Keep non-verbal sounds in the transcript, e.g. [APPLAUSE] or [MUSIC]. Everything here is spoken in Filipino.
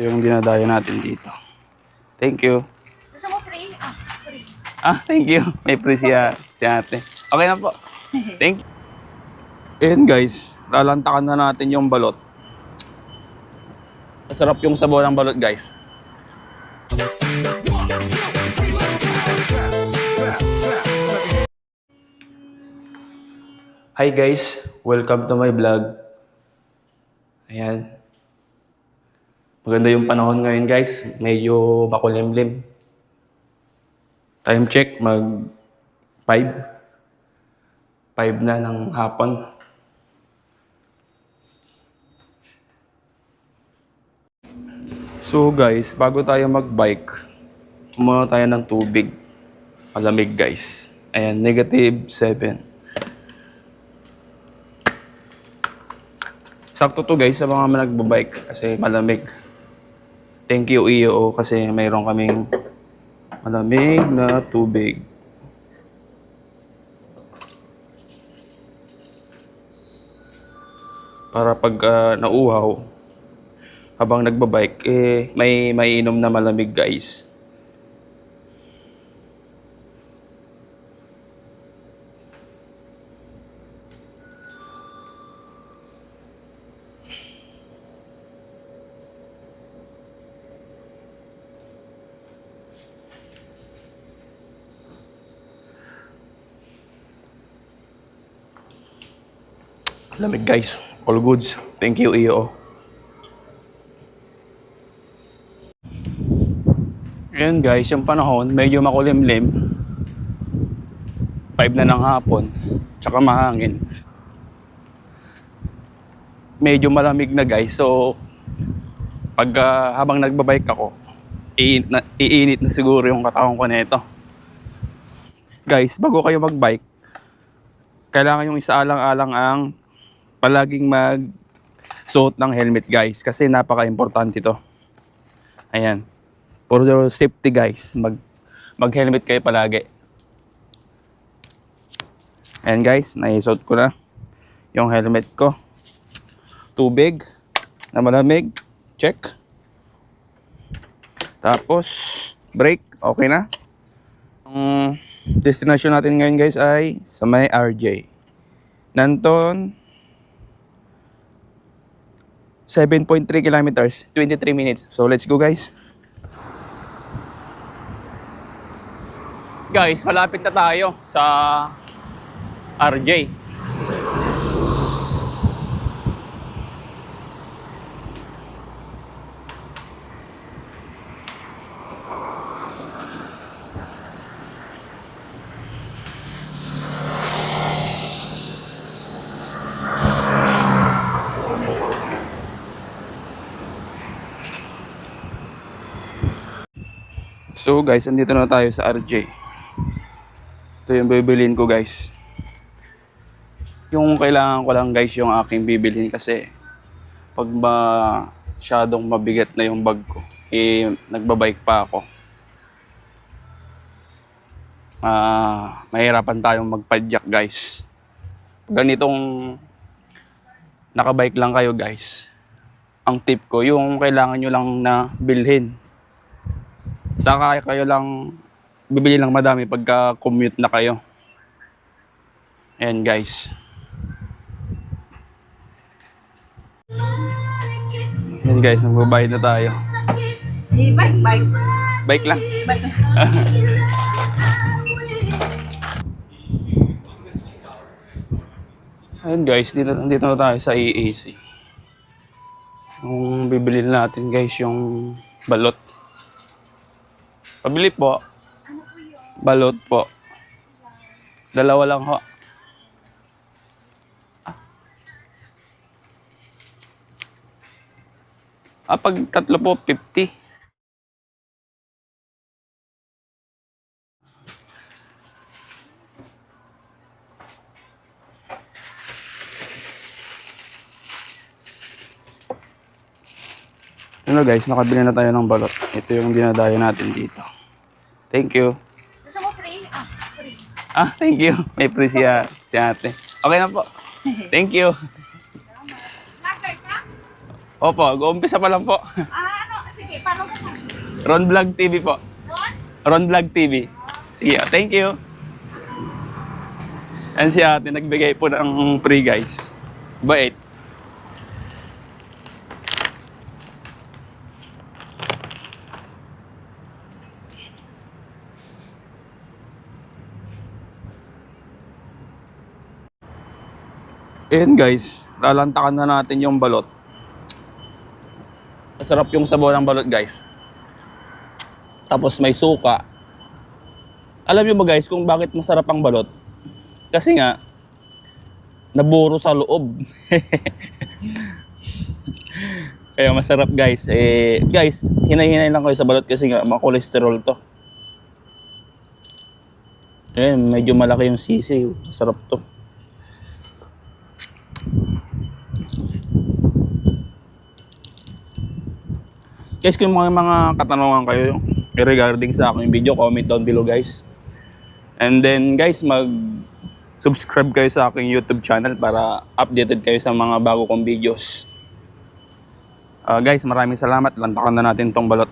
Ito yung dinadayo natin dito. Thank you. Gusto mo free? Ah, free. Ah, thank you. May free siya, si ate. Okay na po. Thank you. Ayan guys, lalantakan na natin yung balot. Masarap yung sabaw ng balot guys. Hi guys, welcome to my vlog. Ayan. Maganda yung panahon ngayon guys. Medyo makulimlim. Time check, mag 5. 5 na ng hapon. So guys, bago tayo mag-bike, kumuha tayo ng tubig. Malamig guys. Ayan, negative 7. Sakto to guys sa mga nagbabike kasi malamig. Thank you EO kasi mayroon kaming malamig na tubig. Para pag ah, nauhaw, habang nagbabike, eh, may maiinom na malamig guys. Lamig guys. All goods. Thank you, EO. Ayan guys, yung panahon, medyo makulimlim. 5 na ng hapon. Tsaka mahangin. Medyo malamig na guys. So, pag ah, habang nagbabike ako, iinit na, na siguro yung katawan ko nito. Guys, bago kayo magbike, kailangan yung isaalang-alang ang palaging mag suot ng helmet guys kasi napaka-importante to. Ayan. For safety guys, mag mag-helmet kayo palagi. Ayan guys, naisuot ko na yung helmet ko. Tubig na malamig. Check. Tapos, brake. Okay na. Ang destination natin ngayon guys ay sa may RJ. Nanton, 7.3 kilometers, 23 minutes. So let's go guys. Guys, malapit na tayo sa RJ. So guys, andito na tayo sa RJ. Ito yung bibilin ko guys. Yung kailangan ko lang guys yung aking bibilhin kasi pag masyadong mabigat na yung bag ko, eh nagbabike pa ako. Ah, mahirapan tayong magpadyak guys. Ganitong nakabike lang kayo guys, ang tip ko, yung kailangan nyo lang na bilhin Saka kayo lang bibili lang madami pagka commute na kayo. Ayan guys. Ayan guys, magbabayad na tayo. Bike, bike. Bike lang. Bike. [LAUGHS] Ayan guys, dito, dito na tayo sa EAC. Yung bibili natin guys, yung balot. Pabili po. Balot po. Dalawa lang ho. Ah, pag tatlo po, 50. Ano guys, nakabili na tayo ng balot. Ito yung dinadayo natin dito. Thank you. Gusto mo free? Ah, free. Ah, thank you. May free siya, si ate. Okay na po. Thank you. Opo, umpisa pa lang po. Ah, ano? sige, paano mo? Ron Vlog TV po. Ron? Ron Vlog TV. Sige, ah, thank you. And si ate, nagbigay po ng free guys. Bait. Ayan guys, lalantakan na natin yung balot. Masarap yung sabaw ng balot guys. Tapos may suka. Alam niyo ba guys kung bakit masarap ang balot? Kasi nga, naburo sa loob. [LAUGHS] Kaya masarap guys. Eh, guys, hinay-hinay lang kayo sa balot kasi nga, mga cholesterol to. Ayan, medyo malaki yung sisi. Masarap to. Guys, kung mga, mga katanungan kayo regarding sa aking video, comment down below guys. And then guys, mag subscribe kayo sa aking YouTube channel para updated kayo sa mga bago kong videos. Ah, guys, maraming salamat. Lantakan na natin tong balot.